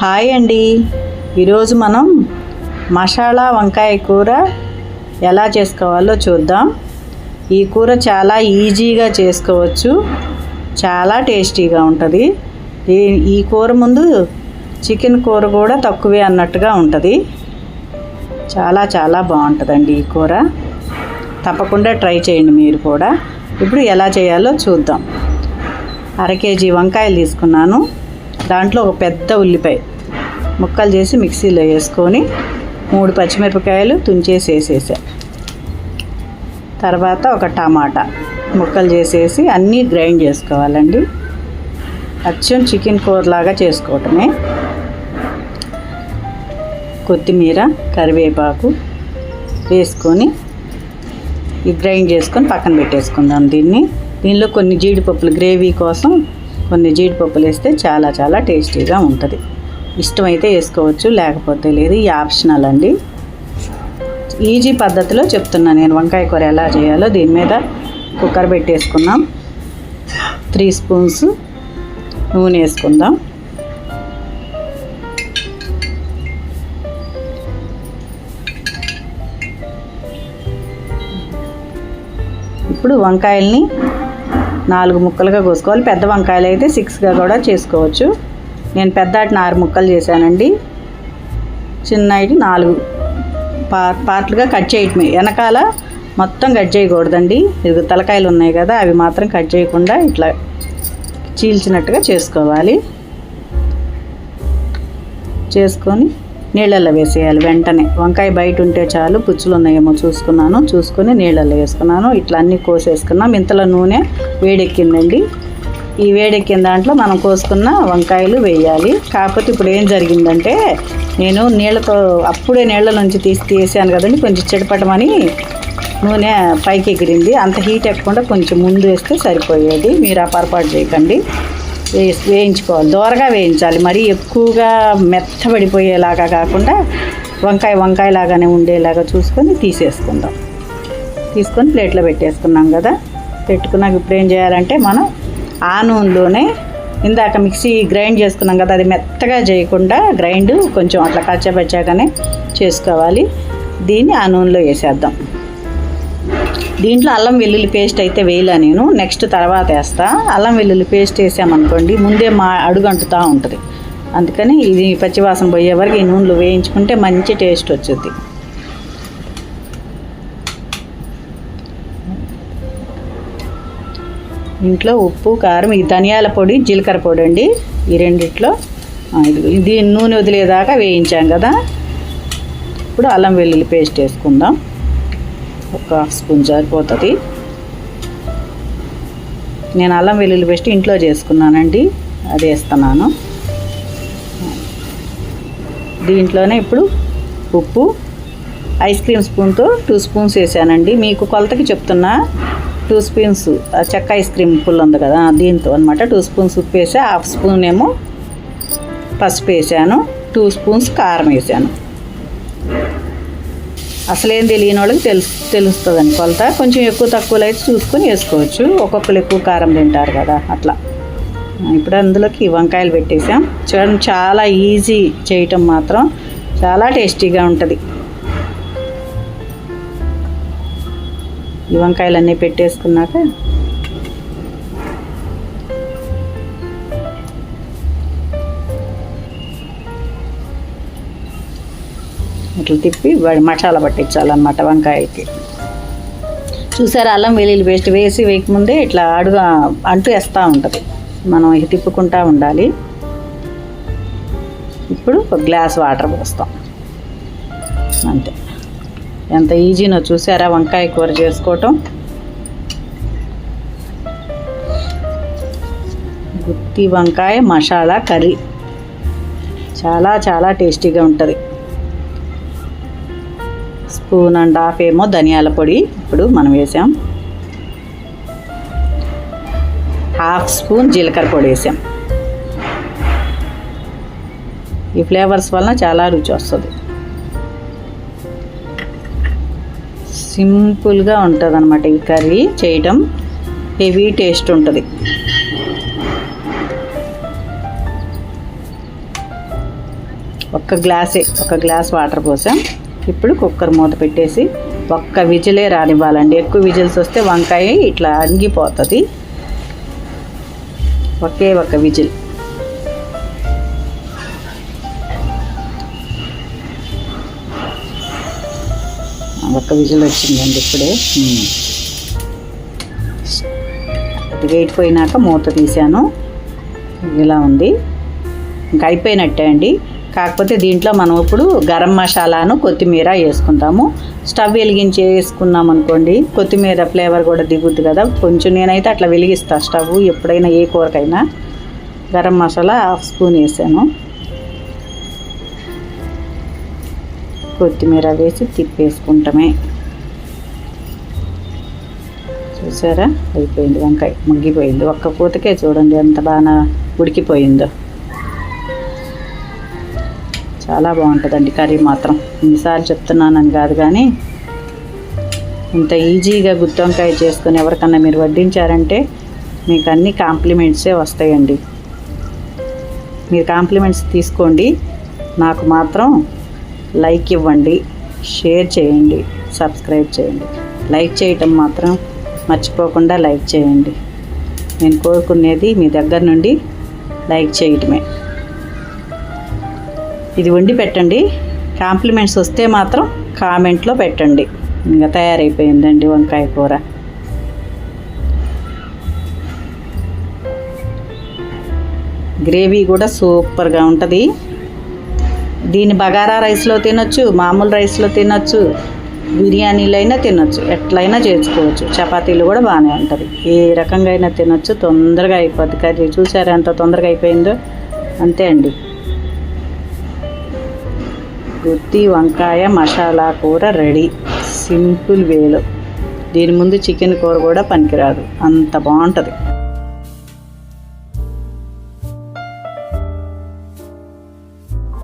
Hi అండి. ఈరోజు మనం మసాలా వంకాయ కూర ఎలా చేసుకోవాలో చూద్దాం. ఈ కూర చాలా ఈజీగా చేసుకోవచ్చు. చాలా టేస్టీగా ఉంటుంది. ఈ ఈ కూర ముందు చికెన్ కూర కూడా తక్కువే అన్నట్టుగా ఉంటుంది. చాలా చాలా బాగుంటుందండి ఈ కూర. తప్పకుండా ట్రై చేయండి మీరు కూడా. ఇప్పుడు ఎలా చేయాలో చూద్దాం. అర కేజీ వంకాయలు తీసుకున్నాను. దాంట్లో ఒక పెద్ద ఉల్లిపాయ ముక్కలు చేసి మిక్సీలో వేసుకొని మూడు పచ్చిమిరపకాయలు తుంచేసి వేసేసా. తర్వాత ఒక టమాటా ముక్కలు చేసేసి అన్నీ గ్రైండ్ చేసుకోవాలండి. అచ్చం చికెన్ కూరలాగా చేసుకోవటమే. కొత్తిమీర కరివేపాకు వేసుకొని గ్రైండ్ చేసుకొని పక్కన పెట్టేసుకుందాం దీన్ని. దీనిలో కొన్ని జీడిపప్పులు గ్రేవీ కోసం కొన్ని జీడిపప్పులు వేస్తే చాలా చాలా టేస్టీగా ఉంటుంది. ఇష్టమైతే వేసుకోవచ్చు లేకపోతే లేదు. ఈ ఆప్షనల్ అండి. ఈజీ పద్ధతిలో చెప్తున్నా నేను. వంకాయ కూర ఎలా చేయాలో దీని మీద కుక్కర్ పెట్టేసుకుందాం. త్రీ స్పూన్స్ నూనె వేసుకుందాం. ఇప్పుడు వంకాయల్ని నాలుగు ముక్కలుగా కోసుకోవాలి. పెద్ద వంకాయలు అయితే సిక్స్గా కూడా చేసుకోవచ్చు. నేను పెద్ద వాటిని ఆరు ముక్కలు చేశానండి. చిన్నవి నాలుగు పా పార్ట్లుగా కట్ చేయటమే. వెనకాల మొత్తం కట్ చేయకూడదండి. ఇది తలకాయలు ఉన్నాయి కదా అవి మాత్రం కట్ చేయకుండా ఇట్లా చీల్చినట్టుగా చేసుకోవాలి. చేసుకొని నీళ్ళల్లో వేసేయాలి వెంటనే. వంకాయ బయట ఉంటే చాలు పుచ్చులు ఉన్నాయేమో చూసుకున్నాను. చూసుకొని నీళ్ళల్లో వేసుకున్నాను. ఇట్లా అన్నీ కోసేసుకున్నాం. ఇంతలో నూనె వేడెక్కిందండి. ఈ వేడెక్కిన దాంట్లో మనం కోసుకున్న వంకాయలు వేయాలి. కాకపోతే ఇప్పుడు ఏం జరిగిందంటే నేను నీళ్ళతో అప్పుడే నీళ్ళ నుంచి తీసి తీసాను కదండి కొంచెం చెడపటమని నూనె పైకి ఎగిరింది అంత హీట్ ఎక్కకుండా కొంచెం ముందు వేస్తే సరిపోయేది. మీరు ఆ పొరపాటు చేయకండి. వేసి వేయించుకోవాలి దోరగా వేయించాలి. మరీ ఎక్కువగా మెత్తబడిపోయేలాగా కాకుండా వంకాయ వంకాయ లాగానే ఉండేలాగా చూసుకొని తీసేసుకుందాం. తీసుకొని ప్లేట్లో పెట్టేసుకున్నాం కదా. పెట్టుకున్నాక ఇప్పుడు ఏం చేయాలంటే మనం ఆ నూనెలోనే ఇందాక మిక్సీ గ్రైండ్ చేసుకున్నాం కదా అది మెత్తగా చేయకుండా గ్రైండ్ కొంచెం అట్లా కచ్చబచ్చాకనే చేసుకోవాలి. దీన్ని ఆ నూనెలో వేసేద్దాం. దీంట్లో అల్లం వెల్లుల్లి పేస్ట్ అయితే వేయలే నేను. నెక్స్ట్ తర్వాత వేస్తా. అల్లం వెల్లుల్లి పేస్ట్ వేసామనుకోండి ముందే మా అడుగంటుతూ ఉంటుంది. అందుకని ఇది పచ్చివాసన పోయే వరకు ఈ నూనెలో వేయించుకుంటే మంచి టేస్ట్ వచ్చుద్ది. ఇంట్లో ఉప్పు కారం ఈ ధనియాల పొడి జీలకర్ర పొడి అండి. ఈ రెండిట్లో ఇది నూనె వదిలేదాకా వేయించాం కదా. ఇప్పుడు అల్లం వెల్లుల్లి పేస్ట్ వేసుకుందాం. ఒక హాఫ్ స్పూన్ సరిపోతుంది నేను అల్లం వెల్లుల్లి పేస్ట్ ఇంట్లో చేసుకున్నానండి. అది వేస్తున్నాను. దీంట్లోనే ఇప్పుడు ఉప్పు ఐస్ క్రీమ్ స్పూన్తో టూ స్పూన్స్ వేసానండి. మీకు కొలతకి చెప్తున్నా టూ స్పూన్స్ చెక్క ఐస్ క్రీమ్ పుల్ ఉంది కదా దీంతో అనమాట టూ స్పూన్స్ ఉప్పు వేసా హాఫ్ స్పూన్ ఏమో పసుపు వేసాను టూ స్పూన్స్ కారం వేసాను. అసలేం తెలియని వాళ్ళకి తెలుసు తెలుస్తుందని కొలత. కొంచెం ఎక్కువ తక్కువలు అయితే చూసుకొని వేసుకోవచ్చు. ఒక్కొక్కరు ఎక్కువ కారం తింటారు కదా అట్లా. ఇప్పుడు అందులోకి వంకాయలు పెట్టేసాం చూడండి చాలా ఈజీ చేయటం మాత్రం. చాలా టేస్టీగా ఉంటుంది. ఈ వంకాయలన్నీ పెట్టేసుకున్నాక ఇట్లా తిప్పి మసాలా పట్టించాలన్నమాట వంకాయలకి చూసారా అల్లం వెల్లుల్లి పేస్ట్ వేసి వేయకముందే ఇట్లా అడుగు అంటూ వేస్తూ ఉంటుంది. మనం ఇది తిప్పుకుంటూ ఉండాలి. ఇప్పుడు ఒక గ్లాస్ వాటర్ పోస్తాం. అంతే. ఎంత ఈజీనో చూసారా వంకాయ కూర చేసుకోవటం. గుత్తి వంకాయ మసాలా కర్రీ. చాలా చాలా టేస్టీగా ఉంటుంది. స్పూన్ అండ్ హాఫ్ ఏమో ధనియాల పొడి ఇప్పుడు మనం వేసాం. హాఫ్ స్పూన్ జీలకర్ర పొడి వేసాం. ఈ ఫ్లేవర్స్ వలన చాలా రుచి వస్తుంది. సింపుల్గా ఉంటుంది అనమాట ఈ కర్రీ చేయటం. హెవీ టేస్ట్ ఉంటుంది. ఒక్క గ్లాసే ఒక గ్లాస్ వాటర్ పోసాం. ఇప్పుడు కుక్కర్ మూత పెట్టేసి ఒక్క విజిలే రానివ్వాలండి. ఎక్కువ విజిల్స్ వస్తే వంకాయ ఇట్లా అంగిపోతుంది ఒకే ఒక్క విజిల్. ఒక్క విజిల్ వచ్చిందండి ఇప్పుడే. వెయిట్ పోయినాక మూత తీసాను ఇలా ఉంది. ఇంకా అయిపోయినట్టే అండి. కాకపోతే దీంట్లో మనం ఇప్పుడు గరం మసాలాను కొత్తిమీర వేసుకుంటాము. స్టవ్ వెలిగించి వేసుకున్నాం అనుకోండి కొత్తిమీర ఫ్లేవర్ కూడా దిగుద్ది కదా. కొంచెం నేనైతే అట్లా వెలిగిస్తాను స్టవ్ ఎప్పుడైనా ఏ కూరకైనా. గరం మసాలా హాఫ్ స్పూన్ వేసాను. కొత్తిమీర వేసి తిప్పేసుకుంటామే. చూసారా? అయిపోయింది వంకాయ ముగ్గిపోయింది. ఒక్క పూతకే చూడండి ఎంత బాగా ఉడికిపోయిందో. చాలా బాగుంటుందండి కర్రీ మాత్రం. ఎన్నిసార్లు చెప్తున్నానని కాదు కానీ ఇంత ఈజీగా గుత్తి వంకాయ చేసుకొని ఎవరికన్నా మీరు వడ్డించారంటే మీకు అన్ని కాంప్లిమెంట్సే వస్తాయండి. మీరు కాంప్లిమెంట్స్ తీసుకోండి. నాకు మాత్రం లైక్ ఇవ్వండి షేర్ చేయండి సబ్స్క్రైబ్ చేయండి. లైక్ చేయటం మాత్రం మర్చిపోకుండా లైక్ చేయండి. నేను కోరుకునేది మీ దగ్గర నుండి లైక్ చేయటమే. ఇది వండి పెట్టండి. కాంప్లిమెంట్స్ వస్తే మాత్రం కామెంట్లో పెట్టండి. ఇంకా తయారైపోయిందండి వంకాయ కూర. గ్రేవీ కూడా సూపర్గా ఉంటుంది. దీన్ని బగారా రైస్లో తినొచ్చు మామూలు రైస్లో తినొచ్చు బిర్యానీలో అయినా తినొచ్చు ఎట్లయినా చేసుకోవచ్చు. చపాతీలు కూడా బాగానే ఉంటుంది. ఏ రకంగా అయినా తినొచ్చు తొందరగా అయిపోద్ది. కర్రీ చూసారా ఎంత తొందరగా అయిపోయిందో? అంతే అండి. గుత్తి వంకాయ మసాలా కూర రెడీ. సింపుల్ వేలో. దీని ముందు చికెన్ కూర కూడా పనికిరాదు. అంత బాగుంటుంది.